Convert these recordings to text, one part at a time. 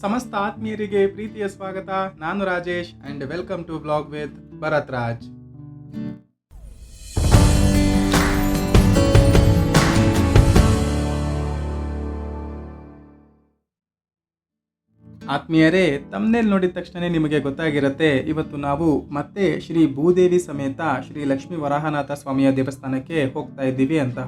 ಸಮಸ್ತ ಆತ್ಮೀಯರಿಗೆ ಪ್ರೀತಿಯ ಸ್ವಾಗತ. ನಾನು Rajesh and welcome to blog with Bharath Raj ಆತ್ಮೀಯರೇ ತಮ್ಮನೇಲಿ ನೋಡಿದ ತಕ್ಷಣ ನಿಮಗೆ ಗೊತ್ತಾಗಿರುತ್ತೆ, ಇವತ್ತು ನಾವು ಮತ್ತೆ ಶ್ರೀ ಭೂದೇವಿ ಸಮೇತ ಶ್ರೀ ಲಕ್ಷ್ಮೀ ವರಾಹನಾಥ ಸ್ವಾಮಿಯ ದೇವಸ್ಥಾನಕ್ಕೆ ಹೋಗ್ತಾ ಇದ್ದೀವಿ ಅಂತ.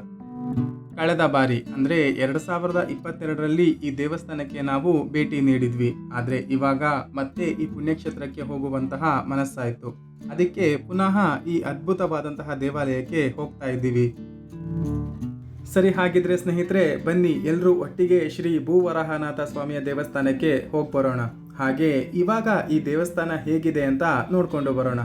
ಕಳೆದ ಬಾರಿ, ಅಂದರೆ ಎರಡು ಸಾವಿರದ ಇಪ್ಪತ್ತೆರಡರಲ್ಲಿ ಈ ದೇವಸ್ಥಾನಕ್ಕೆ ನಾವು ಭೇಟಿ ನೀಡಿದ್ವಿ. ಆದರೆ ಇವಾಗ ಮತ್ತೆ ಈ ಪುಣ್ಯಕ್ಷೇತ್ರಕ್ಕೆ ಹೋಗುವಂತಹ ಮನಸ್ಸಾಯಿತು. ಅದಕ್ಕೆ ಪುನಃ ಈ ಅದ್ಭುತವಾದಂತಹ ದೇವಾಲಯಕ್ಕೆ ಹೋಗ್ತಾ ಇದ್ದೀವಿ. ಸರಿ ಹಾಗಿದ್ರೆ ಸ್ನೇಹಿತರೆ, ಬನ್ನಿ ಎಲ್ಲರೂ ಒಟ್ಟಿಗೆ ಶ್ರೀ ಭೂವರಹನಾಥ ಸ್ವಾಮಿಯ ದೇವಸ್ಥಾನಕ್ಕೆ ಹೋಗಿ ಬರೋಣ ಹಾಗೆ ಇವಾಗ ಈ ದೇವಸ್ಥಾನ ಹೇಗಿದೆ ಅಂತ ನೋಡ್ಕೊಂಡು ಬರೋಣ.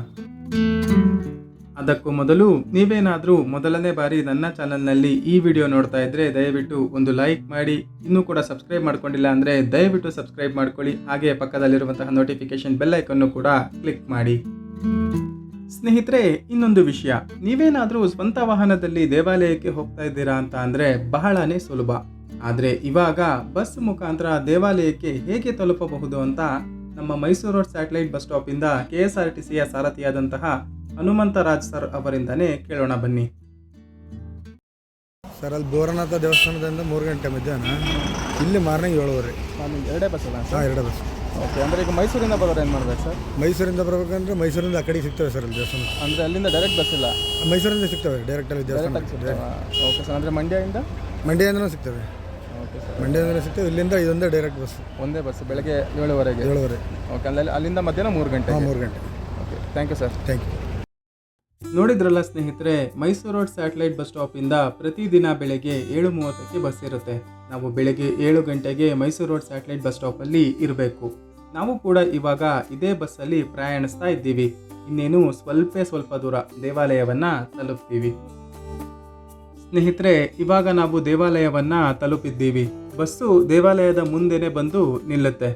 ಅದಕ್ಕೂ ಮೊದಲು ನೀವೇನಾದರೂ ಮೊದಲನೇ ಬಾರಿ ನನ್ನ ಚಾನಲ್ನಲ್ಲಿ ಈ ವಿಡಿಯೋ ನೋಡ್ತಾ ಇದ್ರೆ ದಯವಿಟ್ಟು ಒಂದು ಲೈಕ್ ಮಾಡಿ. ಇನ್ನೂ ಕೂಡ ಸಬ್ಸ್ಕ್ರೈಬ್ ಮಾಡ್ಕೊಂಡಿಲ್ಲ ಅಂದರೆ ದಯವಿಟ್ಟು ಸಬ್ಸ್ಕ್ರೈಬ್ ಮಾಡ್ಕೊಳ್ಳಿ. ಹಾಗೆ ಪಕ್ಕದಲ್ಲಿರುವಂತಹ ನೋಟಿಫಿಕೇಶನ್ ಬೆಲ್ ಐಕನ್ನು ಕೂಡ ಕ್ಲಿಕ್ ಮಾಡಿ. ಸ್ನೇಹಿತರೆ, ಇನ್ನೊಂದು ವಿಷಯ. ನೀವೇನಾದರೂ ಸ್ವಂತ ವಾಹನದಲ್ಲಿ ದೇವಾಲಯಕ್ಕೆ ಹೋಗ್ತಾ ಇದ್ದೀರಾ ಅಂತ ಅಂದರೆ ಬಹಳನೇ ಸುಲಭ. ಆದರೆ ಇವಾಗ ಬಸ್ ಮುಖಾಂತರ ದೇವಾಲಯಕ್ಕೆ ಹೇಗೆ ತಲುಪಬಹುದು ಅಂತ ನಮ್ಮ ಮೈಸೂರು ರೋಡ್ ಸ್ಯಾಟಲೈಟ್ ಬಸ್ ಸ್ಟಾಪಿಂದ ಕೆ ಎಸ್ ಆರ್ ಟಿ ಸಿಯ ಸಾರಥಿಯಾದಂತಹ ಹನುಮಂತರಾಜ್ ಸರ್ ಅವರಿಂದನೇ ಕೇಳೋಣ ಬನ್ನಿ. ಸರ್ ಅಲ್ಲಿ ಬೋರನಾಥ ದೇವಸ್ಥಾನದಿಂದ ಮೂರು ಗಂಟೆ ಮಧ್ಯಾಹ್ನ. ಇಲ್ಲಿ ಮಾರ್ನಿಂಗ್ ಏಳುವರೆ. ಎರಡೇ ಬಸ್ ಅಲ್ಲ ಹಾಂ ಎರಡೇ ಬಸ್ ಓಕೆ ಅಂದರೆ ಈಗ ಮೈಸೂರಿಂದ ಬರೋರು ಏನು ಮಾಡ್ಬೇಕು ಸರ್ ಮೈಸೂರಿಂದ ಬರ್ಬೇಕಂದ್ರೆ ಮೈಸೂರಿಂದ ಆ ಕಡೆ ಸಿಗ್ತವೆ ಸರ್ ಅಲ್ಲಿ ದೇವಸ್ಥಾನ. ಅಂದರೆ ಅಲ್ಲಿಂದ ಡೈರೆಕ್ಟ್ ಬಸ್ ಇಲ್ಲ? ಮೈಸೂರಿಂದ ಸಿಗ್ತವೆ ಡೈರೆಕ್ಟಲ್ಲಿ ದೇವಸ್ಥಾನ ಓಕೆ ಸರ್ ಅಂದರೆ ಮಂಡ್ಯದಿಂದ? ಮಂಡ್ಯದಿಂದನೂ ಸಿಗ್ತವೆ. ಓಕೆ ಸರ್ ಮಂಡ್ಯದಿಂದ ಸಿಗ್ತವೆ ಇಲ್ಲಿಂದ ಇದೊಂದೇ ಡೈರೆಕ್ಟ್ ಬಸ್ ಒಂದೇ ಬಸ್ ಬೆಳಗ್ಗೆ ಏಳುವರೆಗೆ? ಏಳುವರೆ. ಓಕೆ ಅಲ್ಲಿ ಅಲ್ಲಿಂದ ಮಧ್ಯಾಹ್ನ ಮೂರು ಗಂಟೆ ಹಾಂ ಮೂರು ಗಂಟೆ okay thank you sir thank you ನೋಡಿದ್ರಲ್ಲ ಸ್ನೇಹಿತರೆ, ಮೈಸೂರು ರೋಡ್ ಸ್ಯಾಟಲೈಟ್ ಬಸ್ ಸ್ಟಾಪಿಂದ ಪ್ರತಿದಿನ ಬೆಳಗ್ಗೆ ಏಳು ಮೂವತ್ತಕ್ಕೆ ಬಸ್ ಇರುತ್ತೆ. ನಾವು ಬೆಳಗ್ಗೆ ಏಳು ಗಂಟೆಗೆ ಮೈಸೂರು ರೋಡ್ ಸ್ಯಾಟಲೈಟ್ ಬಸ್ ಸ್ಟಾಪಲ್ಲಿ ಇರಬೇಕು. ನಾವು ಕೂಡ ಇವಾಗ ಇದೇ ಬಸ್ಸಲ್ಲಿ ಪ್ರಯಾಣಿಸ್ತಾ ಇದ್ದೀವಿ. ಇನ್ನೇನು ಸ್ವಲ್ಪ ಸ್ವಲ್ಪ ದೂರ ದೇವಾಲಯವನ್ನ ತಲುಪ್ತೀವಿ. ಸ್ನೇಹಿತರೆ, ಇವಾಗ ನಾವು ದೇವಾಲಯವನ್ನ ತಲುಪಿದ್ದೀವಿ. ಬಸ್ಸು ದೇವಾಲಯದ ಮುಂದೆನೆ ಬಂದು ನಿಲ್ಲುತ್ತೆ.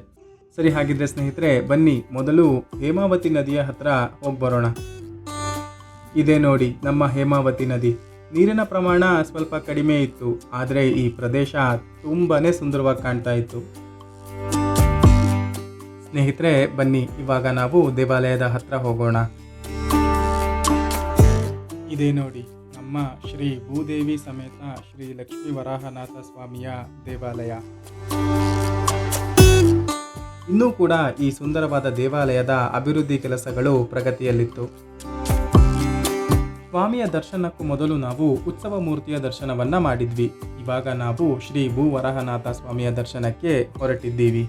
ಸರಿ ಹಾಗಿದ್ರೆ ಸ್ನೇಹಿತರೆ, ಬನ್ನಿ, ಮೊದಲು ಹೇಮಾವತಿ ನದಿಯ ಹತ್ರ ಹೋಗಿ ಬರೋಣ ಇದೆ ನೋಡಿ ನಮ್ಮ ಹೇಮಾವತಿ ನದಿ. ನೀರಿನ ಪ್ರಮಾಣ ಸ್ವಲ್ಪ ಕಡಿಮೆ ಇತ್ತು, ಆದರೆ ಈ ಪ್ರದೇಶ ತುಂಬಾ ಸುಂದರವಾಗಿ ಕಾಣ್ತಾ ಇತ್ತು. ಸ್ನೇಹಿತರೆ, ಬನ್ನಿ, ಇವಾಗ ನಾವು ದೇವಾಲಯದ ಹತ್ರ ಹೋಗೋಣ. ಇದೇ ನೋಡಿ ನಮ್ಮ ಶ್ರೀ ಭೂದೇವಿ ಸಮೇತ ಶ್ರೀ ಲಕ್ಷ್ಮೀ ವರಾಹನಾಥ ಸ್ವಾಮಿಯ ದೇವಾಲಯ. ಇನ್ನೂ ಕೂಡ ಈ ಸುಂದರವಾದ ದೇವಾಲಯದ ಅಭಿವೃದ್ಧಿ ಕೆಲಸಗಳು ಪ್ರಗತಿಯಲ್ಲಿತ್ತು. ಸ್ವಾಮಿಯ ದರ್ಶನಕ್ಕೂ ಮೊದಲು ನಾವು ಉತ್ಸವ ಮೂರ್ತಿಯ ದರ್ಶನವನ್ನ ಮಾಡಿದ್ವಿ. ಇವಾಗ ನಾವು ಶ್ರೀ ಭೂ ವರಹನಾಥ ಸ್ವಾಮಿಯ ದರ್ಶನಕ್ಕೆ ಹೊರಟಿದ್ದೀವಿ.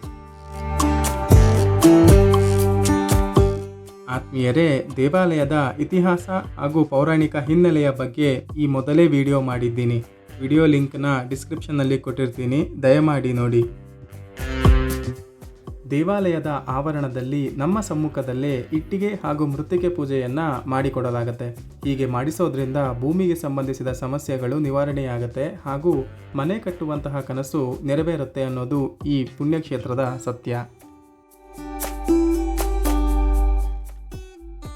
ಆತ್ಮೀಯರೇ, ದೇವಾಲಯದ ಇತಿಹಾಸ ಹಾಗೂ ಪೌರಾಣಿಕ ಹಿನ್ನೆಲೆಯ ಬಗ್ಗೆ ಈ ಮೊದಲೇ ವಿಡಿಯೋ ಮಾಡಿದ್ದೀನಿ. ವಿಡಿಯೋ ಲಿಂಕ್ನ ಡಿಸ್ಕ್ರಿಪ್ಷನ್ನಲ್ಲಿ ಕೊಟ್ಟಿರ್ತೀನಿ. ದಯಮಾಡಿ ನೋಡಿ. ದೇವಾಲಯದ ಆವರಣದಲ್ಲಿ ನಮ್ಮ ಸಮ್ಮುಖದಲ್ಲೇ ಇಟ್ಟಿಗೆ ಹಾಗೂ ಮೃತ್ತಿಕೆ ಪೂಜೆಯನ್ನ ಮಾಡಿಕೊಡಲಾಗುತ್ತೆ. ಹೀಗೆ ಮಾಡಿಸೋದ್ರಿಂದ ಭೂಮಿಗೆ ಸಂಬಂಧಿಸಿದ ಸಮಸ್ಯೆಗಳು ನಿವಾರಣೆಯಾಗುತ್ತೆ ಹಾಗೂ ಮನೆ ಕಟ್ಟುವಂತಹ ಕನಸು ನೆರವೇರುತ್ತೆ ಅನ್ನೋದು ಈ ಪುಣ್ಯಕ್ಷೇತ್ರದ ಸತ್ಯ.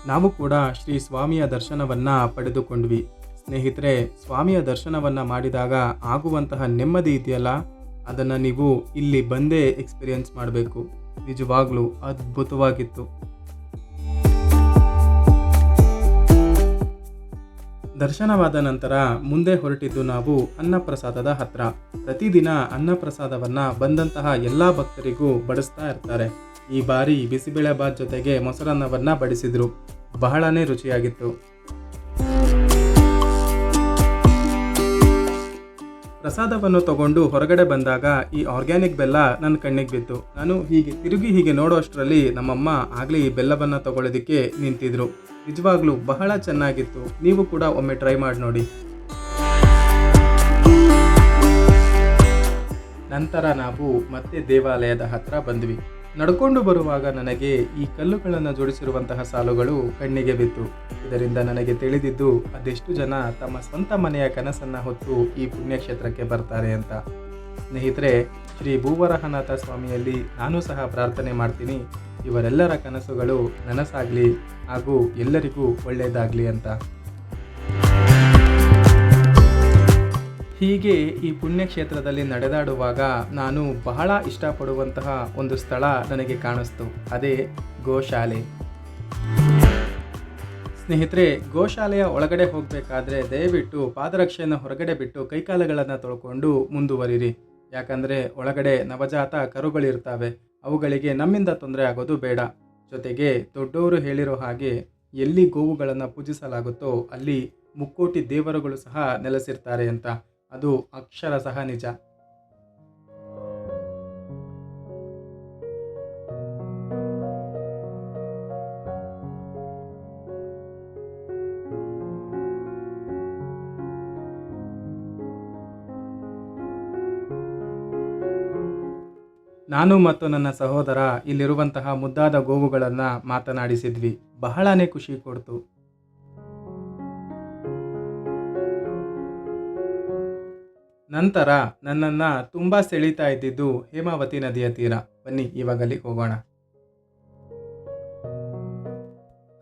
ನಾವು ಕೂಡ ಶ್ರೀ ಸ್ವಾಮಿಯ ದರ್ಶನವನ್ನ ಪಡೆದುಕೊಂಡ್ವಿ. ಸ್ನೇಹಿತರೆ, ಸ್ವಾಮಿಯ ದರ್ಶನವನ್ನ ಮಾಡಿದಾಗ ಆಗುವಂತಹ ನೆಮ್ಮದಿ ಇದೆಯಲ್ಲ? ಅದನ್ನು ನೀವು ಇಲ್ಲಿ ಬಂದೇ ಎಕ್ಸ್ಪೀರಿಯನ್ಸ್ ಮಾಡಬೇಕು. ನಿಜವಾಗ್ಲೂ ಅದ್ಭುತವಾಗಿತ್ತು. ದರ್ಶನವಾದ ನಂತರ ಮುಂದೆ ಹೊರಟಿದ್ದು ನಾವು ಅನ್ನಪ್ರಸಾದದ ಹತ್ರ. ಪ್ರತಿದಿನ ಅನ್ನಪ್ರಸಾದವನ್ನು ಬಂದಂತಹ ಎಲ್ಲ ಭಕ್ತರಿಗೂ ಬಡಿಸ್ತಾ ಇರ್ತಾರೆ. ಈ ಬಾರಿ ಬಿಸಿಬೇಳೆಬಾತ್ ಜೊತೆಗೆ ಮೊಸರನ್ನವನ್ನು ಬಡಿಸಿದ್ರು. ಬಹಳನೇ ರುಚಿಯಾಗಿತ್ತು. ಪ್ರಸಾದವನ್ನು ತಗೊಂಡು ಹೊರಗಡೆ ಬಂದಾಗ ಈ ಆರ್ಗ್ಯಾನಿಕ್ ಬೆಲ್ಲ ನನ್ನ ಕಣ್ಣಿಗೆ ಬಿತ್ತು. ನಾನು ಹೀಗೆ ತಿರುಗಿ ಹೀಗೆ ನೋಡೋಷ್ಟರಲ್ಲಿ ನಮ್ಮಮ್ಮ ಆಗಲೇ ಈ ಬೆಲ್ಲವನ್ನು ತಗೊಳ್ಳೋದಕ್ಕೆ ನಿಂತಿದ್ರು. ನಿಜವಾಗ್ಲೂ ಬಹಳ ಚೆನ್ನಾಗಿತ್ತು. ನೀವು ಕೂಡ ಒಮ್ಮೆ ಟ್ರೈ ಮಾಡಿ ನೋಡಿ. ನಂತರ ನಾವು ಮತ್ತೆ ದೇವಾಲಯದ ಹತ್ತಿರ ಬಂದ್ವಿ. ನಡ್ಕೊಂಡು ಬರುವಾಗ ನನಗೆ ಈ ಕಲ್ಲುಗಳನ್ನು ಜೋಡಿಸಿರುವಂತಹ ಸಾಲುಗಳು ಕಣ್ಣಿಗೆ ಬಿತ್ತು. ಇದರಿಂದ ನನಗೆ ತಿಳಿದಿದ್ದು ಅದೆಷ್ಟು ಜನ ತಮ್ಮ ಸ್ವಂತ ಮನೆಯ ಕನಸನ್ನು ಹೊತ್ತು ಈ ಪುಣ್ಯಕ್ಷೇತ್ರಕ್ಕೆ ಬರ್ತಾರೆ ಅಂತ. ಸ್ನೇಹಿತರೆ, ಶ್ರೀ ಭೂವರಹನಾಥ ಸ್ವಾಮಿಯಲ್ಲಿ ನಾನು ಸಹ ಪ್ರಾರ್ಥನೆ ಮಾಡ್ತೀನಿ. ಇವರೆಲ್ಲರ ಕನಸುಗಳು ನನಸಾಗಲಿ ಹಾಗೂ ಎಲ್ಲರಿಗೂ ಒಳ್ಳೆಯದಾಗಲಿ ಅಂತ. ಹೀಗೆ ಈ ಪುಣ್ಯಕ್ಷೇತ್ರದಲ್ಲಿ ನಡೆದಾಡುವಾಗ ನಾನು ಬಹಳ ಇಷ್ಟಪಡುವಂತಹ ಒಂದು ಸ್ಥಳ ನನಗೆ ಕಾಣಿಸ್ತು, ಅದೇ ಗೋಶಾಲೆ. ಸ್ನೇಹಿತರೆ, ಗೋಶಾಲೆಯ ಒಳಗಡೆ ಹೋಗಬೇಕಾದ್ರೆ ದಯವಿಟ್ಟು ಪಾದರಕ್ಷೆಯನ್ನು ಹೊರಗಡೆ ಬಿಟ್ಟು ಕೈಕಾಲುಗಳನ್ನು ತೊಳ್ಕೊಂಡು ಮುಂದುವರಿರಿ. ಯಾಕಂದರೆ ಒಳಗಡೆ ನವಜಾತ ಕರುಗಳಿರ್ತವೆ, ಅವುಗಳಿಗೆ ನಮ್ಮಿಂದ ತೊಂದರೆ ಆಗೋದು ಬೇಡ. ಜೊತೆಗೆ ದೊಡ್ಡವರು ಹೇಳಿರೋ ಹಾಗೆ ಎಲ್ಲಿ ಗೋವುಗಳನ್ನು ಪೂಜಿಸಲಾಗುತ್ತೋ ಅಲ್ಲಿ ಮುಕ್ಕೋಟಿ ದೇವರುಗಳು ಸಹ ನೆಲೆಸಿರ್ತಾರೆ ಅಂತ. ಅದು ಅಕ್ಷರ ಸಹ ನಿಜ. ನಾನು ಮತ್ತು ನನ್ನ ಸಹೋದರ ಇಲ್ಲಿರುವಂತಹ ಮುದ್ದಾದ ಗೋವುಗಳನ್ನು ಮಾತನಾಡಿಸಿದ್ವಿ. ಬಹಳನೇ ಖುಷಿ ಕೊಡ್ತು. ನಂತರ ನನ್ನನ್ನು ತುಂಬ ಸೆಳೀತಾ ಇದ್ದಿದ್ದು ಹೇಮಾವತಿ ನದಿಯ ತೀರ. ಬನ್ನಿ ಇವಾಗಲ್ಲಿ ಹೋಗೋಣ.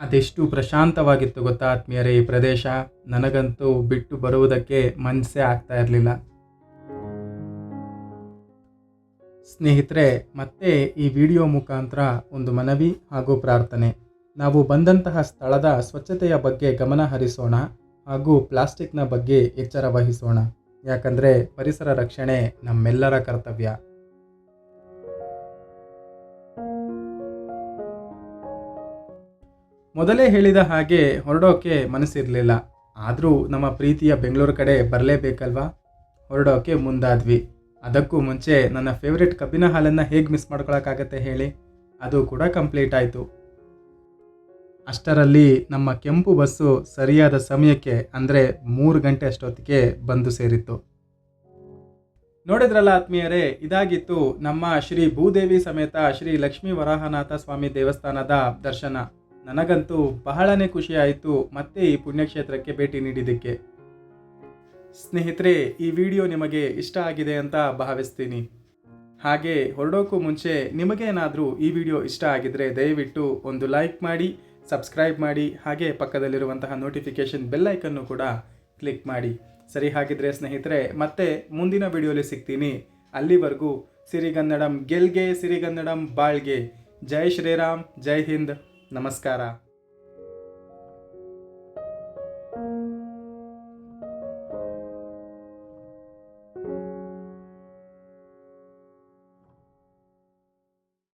ಅದೆಷ್ಟು ಪ್ರಶಾಂತವಾಗಿತ್ತು ಗೊತ್ತಾ ಆತ್ಮೀಯರೇ ಈ ಪ್ರದೇಶ. ನನಗಂತೂ ಬಿಟ್ಟು ಬರುವುದಕ್ಕೆ ಮನಸ್ಸೇ ಆಗ್ತಾ ಇರಲಿಲ್ಲ. ಸ್ನೇಹಿತರೆ, ಮತ್ತೆ ಈ ವಿಡಿಯೋ ಮುಖಾಂತರ ಒಂದು ಮನವಿ ಹಾಗೂ ಪ್ರಾರ್ಥನೆ. ನಾವು ಬಂದಂತಹ ಸ್ಥಳದ ಸ್ವಚ್ಛತೆಯ ಬಗ್ಗೆ ಗಮನ ಹರಿಸೋಣ ಹಾಗೂ ಪ್ಲಾಸ್ಟಿಕ್ನ ಬಗ್ಗೆ ಎಚ್ಚರ ವಹಿಸೋಣ. ಯಾಕಂದರೆ ಪರಿಸರ ರಕ್ಷಣೆ ನಮ್ಮೆಲ್ಲರ ಕರ್ತವ್ಯ. ಮೊದಲೇ ಹೇಳಿದ ಹಾಗೆ ಹೊರಡೋಕೆ ಮನಸ್ಸಿರಲಿಲ್ಲ. ಆದರೂ ನಮ್ಮ ಪ್ರೀತಿಯ ಬೆಂಗಳೂರು ಕಡೆ ಬರಲೇಬೇಕಲ್ವಾ? ಹೊರಡೋಕೆ ಮುಂದಾದ್ವಿ. ಅದಕ್ಕೂ ಮುಂಚೆ ನನ್ನ ಫೇವ್ರೆಟ್ ಕಬ್ಬಿನ ಹಾಲನ್ನು ಹೇಗೆ ಮಿಸ್ ಮಾಡ್ಕೊಳಕ್ಕಾಗತ್ತೆ ಹೇಳಿ? ಅದು ಕೂಡ ಕಂಪ್ಲೀಟ್ ಆಯಿತು. ಅಷ್ಟರಲ್ಲಿ ನಮ್ಮ ಕೆಂಪು ಬಸ್ಸು ಸರಿಯಾದ ಸಮಯಕ್ಕೆ ಅಂದರೆ ಮೂರು ಗಂಟೆ ಅಷ್ಟೊತ್ತಿಗೆ ಬಂದು ಸೇರಿತ್ತು. ನೋಡಿದ್ರಲ್ಲ ಆತ್ಮೀಯರೇ, ಇದಾಗಿತ್ತು ನಮ್ಮ ಶ್ರೀ ಭೂದೇವಿ ಸಮೇತ ಶ್ರೀ ಲಕ್ಷ್ಮೀ ವರಾಹನಾಥ ಸ್ವಾಮಿ ದೇವಸ್ಥಾನದ ದರ್ಶನ. ನನಗಂತೂ ಬಹಳನೇ ಖುಷಿಯಾಯಿತು ಮತ್ತೆ ಈ ಪುಣ್ಯಕ್ಷೇತ್ರಕ್ಕೆ ಭೇಟಿ ನೀಡಿದ್ದಕ್ಕೆ. ಸ್ನೇಹಿತರೆ, ಈ ವಿಡಿಯೋ ನಿಮಗೆ ಇಷ್ಟ ಆಗಿದೆ ಅಂತ ಭಾವಿಸ್ತೀನಿ. ಹಾಗೆ ಹೊರಡೋಕ್ಕೂ ಮುಂಚೆ ನಿಮಗೇನಾದರೂ ಈ ವಿಡಿಯೋ ಇಷ್ಟ ಆಗಿದ್ರೆ ದಯವಿಟ್ಟು ಒಂದು ಲೈಕ್ ಮಾಡಿ ಸಬ್ಸ್ಕ್ರೈಬ್ ಮಾಡಿ, ಹಾಗೆ ಪಕ್ಕದಲ್ಲಿರುವಂತಹ ನೋಟಿಫಿಕೇಷನ್ ಬೆಲ್ಲೈಕನ್ನು ಕೂಡ ಕ್ಲಿಕ್ ಮಾಡಿ. ಸರಿ ಹಾಗಿದ್ರೆ ಸ್ನೇಹಿತರೆ, ಮತ್ತೆ ಮುಂದಿನ ವಿಡಿಯೋಲಿ ಸಿಗ್ತೀನಿ. ಅಲ್ಲಿವರೆಗೂ ಸಿರಿಗನ್ನಡಂ ಗೆಲ್ಗೆ, ಸಿರಿಗನ್ನಡಂ ಬಾಳ್ಗೆ. ಜೈ ಶ್ರೀರಾಮ್, ಜೈ ಹಿಂದ್. ನಮಸ್ಕಾರ.